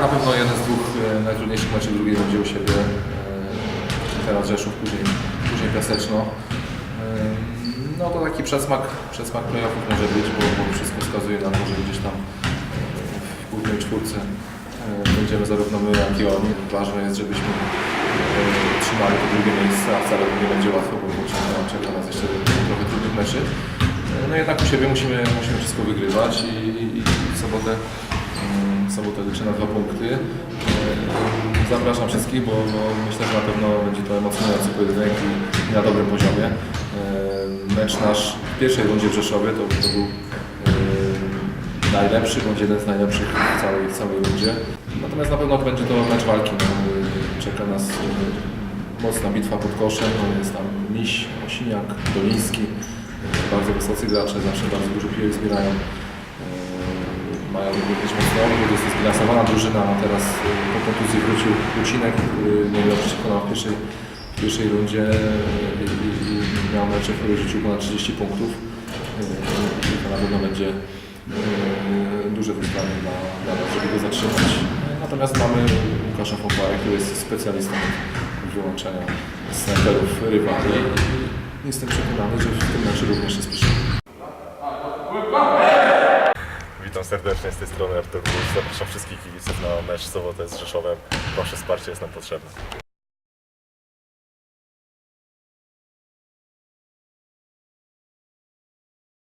Na pewno jeden z dwóch e, najtrudniejszych meczów drugiej będzie u siebie. E, Teraz Rzeszów, później, później Piaseczno. E, No to taki przesmak, przesmak playoffów może być, bo, bo wszystko wskazuje na to, że gdzieś tam w głównej czwórce będziemy zarówno my, jak i oni. Ważne jest, żebyśmy trzymali to drugie miejsce, a wcale nie będzie łatwo, bo czeka, nas jeszcze trochę trudnych meczy. No jednak u siebie musimy, musimy wszystko wygrywać i, i, i w sobotę sobotę liczę na dwa punkty. E, Zapraszam wszystkich, bo, bo myślę, że na pewno będzie to emocjonujący pojedynek i, na dobrym poziomie. E, Mecz nasz w pierwszej rundzie w Rzeszowie to, to był e, najlepszy, bądź jeden z najlepszych w całej, w całej rundzie. Natomiast na pewno będzie to mecz walki. No, czeka nas mocna bitwa pod koszem. Jest tam Miś, Osiniak, Doliński. Bardzo wysocy gracze, zawsze bardzo dużo piłek zbierają. Mają również mocny obrót, jest zbilansowana drużyna, a teraz e, po kontuzji wrócił Kucinek, który nie wiem, w pierwszej, w pierwszej rundzie e, i, miał mecze, w których rzucił ponad 30 punktów. To na pewno będzie duże wyzwanie dla, nas, żeby go zatrzymać. Natomiast mamy Łukasza Foparę, który jest specjalistą wyłączenia snajperów rywali jestem przekonany, że w tym meczu również się spiszemy. Witam serdecznie z tej strony Artur Bus. Zapraszam wszystkich kibiców na mecz sobotę z Rzeszowem. Wasze wsparcie jest nam potrzebne.